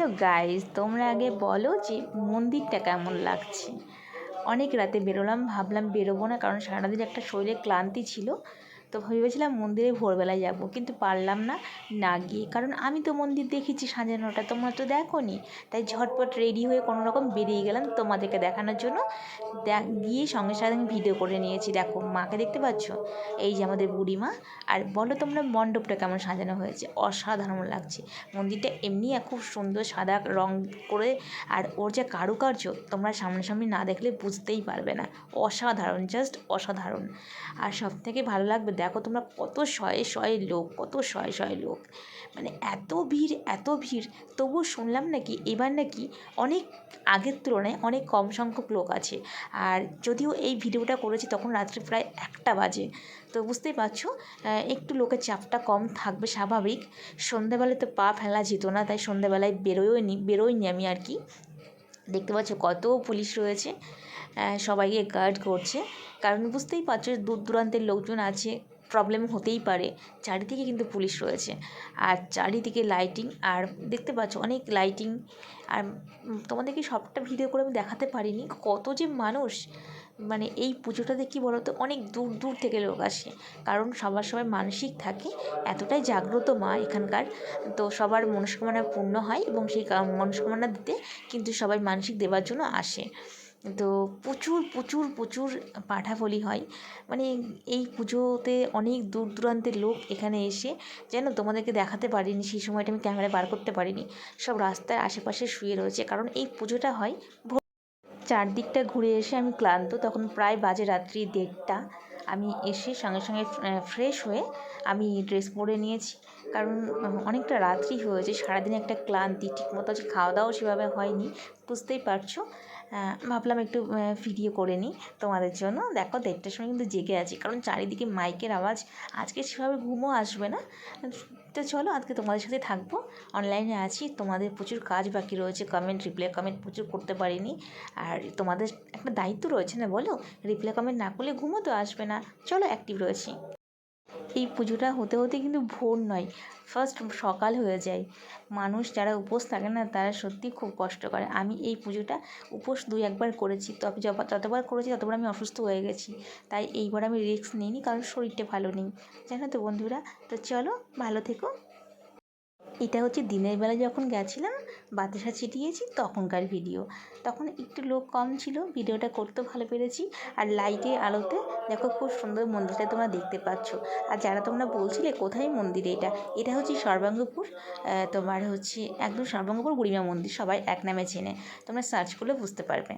Hello guys তোমরা আগে বলো যে মন্দিরটা কেমন লাগছে? অনেক রাতে বেরোলাম, ভাবলাম বেরোবো না, কারণ সারাদিন একটা শরীরে ক্লান্তি ছিল। তো ভেবেছিলাম মন্দিরে ভোরবেলায় যাব, কিন্তু পারলাম না না গিয়ে। কারণ আমি তো মন্দির দেখেছি সাজানোটা তোমরা তো দেখো নি তাই ঝটপট রেডি হয়ে কোনো রকম বেরিয়ে গেলাম তোমাদেরকে দেখানোর জন্য। গিয়ে সঙ্গে সঙ্গে আমি ভিডিও করে নিয়েছি। দেখো, মাকে দেখতে পাচ্ছ? এই যে আমাদের বুড়িমা। আর বলো তোমরা মণ্ডপটা কেমন সাজানো হয়েছে? অসাধারণ লাগছে। মন্দিরটা এমনি খুব সুন্দর সাদা রং করে, আর ওর যে কারুকার্য, তোমরা সামনাসামনি না দেখলে বুঝতেই পারবে না। অসাধারণ জাস্ট অসাধারণ। আর সব থেকে ভালো লাগবে দেখো তোমরা কত শয়ে শয়ে লোক, কত শয়ে শয়ে লোক। মানে এত ভিড় এত ভিড়, তবুও শুনলাম নাকি এবার নাকি অনেক আগের তুলনায় অনেক কম সংখ্যক লোক আছে। আর যদিও এই ভিডিওটা করেছি তখন রাত্রে প্রায় একটা বাজে। তো বুঝতেই পারছ একটু লোকের চাপটা কম থাকবে স্বাভাবিক। সন্ধেবেলায় তো পা ফেলা যেত না, তাই সন্ধেবেলায় বেরোয়নি বেরোয়নি আমি আর কি। দেখতে পাচ্ছ কত পুলিশ রয়েছে। সবাইকে গার্ড করছে। কারণ বুঝতেই পারছ দূর দূরান্তের লোকজন আছে প্রবলেম হতেই পারে। চারিদিকে কিন্তু পুলিশ রয়েছে। আর চারিদিকে লাইটিং আর দেখতে পাচ্ছ অনেক লাইটিং আর তোমাদেরকে সবটা ভিডিও করে আমি দেখাতে পারিনি। কত যে মানুষ মানে এই পুজোটাতে কী বলো তো অনেক দূর দূর থেকে লোক আসে। কারণ সবার সবাই মানসিক থাকে, এতটাই জাগ্রত মা এখানকার। তো সবার মনস্কামনা পূর্ণ হয় এবং সেই মনস্কামনা দিতে কিন্তু সবাই মানসিক দেওয়ার জন্য আসে। তো প্রচুর প্রচুর প্রচুর পাঠাবলি হয়। মানে এই পুজোতে অনেক দূর দূরান্তের লোক এখানে এসে, যেন তোমাদেরকে দেখাতে পারিনি, সেই সময়টা আমি ক্যামেরায় বার করতে পারিনি। সব রাস্তার আশেপাশে শুয়ে রয়েছে। কারণ এই পুজোটা হয় চারদিকটা ঘুরে এসে আমি ক্লান্ত, তখন প্রায় বাজে রাত্রি দেড়টা। আমি এসে সঙ্গে সঙ্গে ফ্রেশ হয়ে আমি ড্রেস পরে নিয়েছি। কারণ অনেকটা রাত্রি হয়েছে, সারাদিনে একটা ক্লান্তি, ঠিকমতো আজকে খাওয়া দাওয়াও সেভাবে হয়নি, বুঝতেই পারছ। ভাবলাম একটু ভিডিও করে নিই তোমাদের জন্য। দেখো, দেড়টার সময় কিন্তু জেগে আছি, কারণ চারিদিকে মাইকের আওয়াজ, আজকে সেভাবে ঘুমও আসবে না। তো চলো আজকে তোমাদের সাথে থাকব। অনলাইনে আছি, তোমাদের প্রচুর কাজ বাকি রয়েছে কমেন্ট রিপ্লাই কমেন্ট প্রচুর করতে পারিনি। আর তোমাদের একটা দায়িত্ব রয়েছে না বলো? রিপ্লাই কমেন্ট না করলে ঘুমোতে তো আসবে না। চলো অ্যাক্টিভ রয়েছি। এই পুজোটা হতে হতে কিন্তু ভোর নয়। ফার্স্ট সকাল হয়ে যায়। মানুষ যারা উপোস থাকে না, তারা সত্যি খুব কষ্ট করে। আমি এই পুজোটা উপোস দুই একবার করেছি। তবে যতবার করেছি, ততবার আমি অসুস্থ হয়ে গেছি। তাই এইবার আমি রিস্ক নিইনি, কারণ শরীরটা ভালো নেই। জানো তো বন্ধুরা? তো চলো, ভালো থেকো। এটা হচ্ছে দিনের বেলা যখন গেছিলাম, বাতাসা ছিটিয়েছি তখনকার ভিডিও তখন একটু লোক কম ছিল ভিডিওটা করতেও ভালো পেরেছি। আর লাইটের আলোতে দেখো খুব সুন্দর মন্দিরটা তোমরা দেখতে পাচ্ছ। আর যারা তোমরা বলছিলে কোথায় মন্দির এটা এটা হচ্ছে সর্বাঙ্গপুর তোমার হচ্ছে একদম সর্বাঙ্গপুর বুড়িমা মন্দির, সবাই এক নামে চেনে। তোমরা সার্চ করলে বুঝতে পারবে।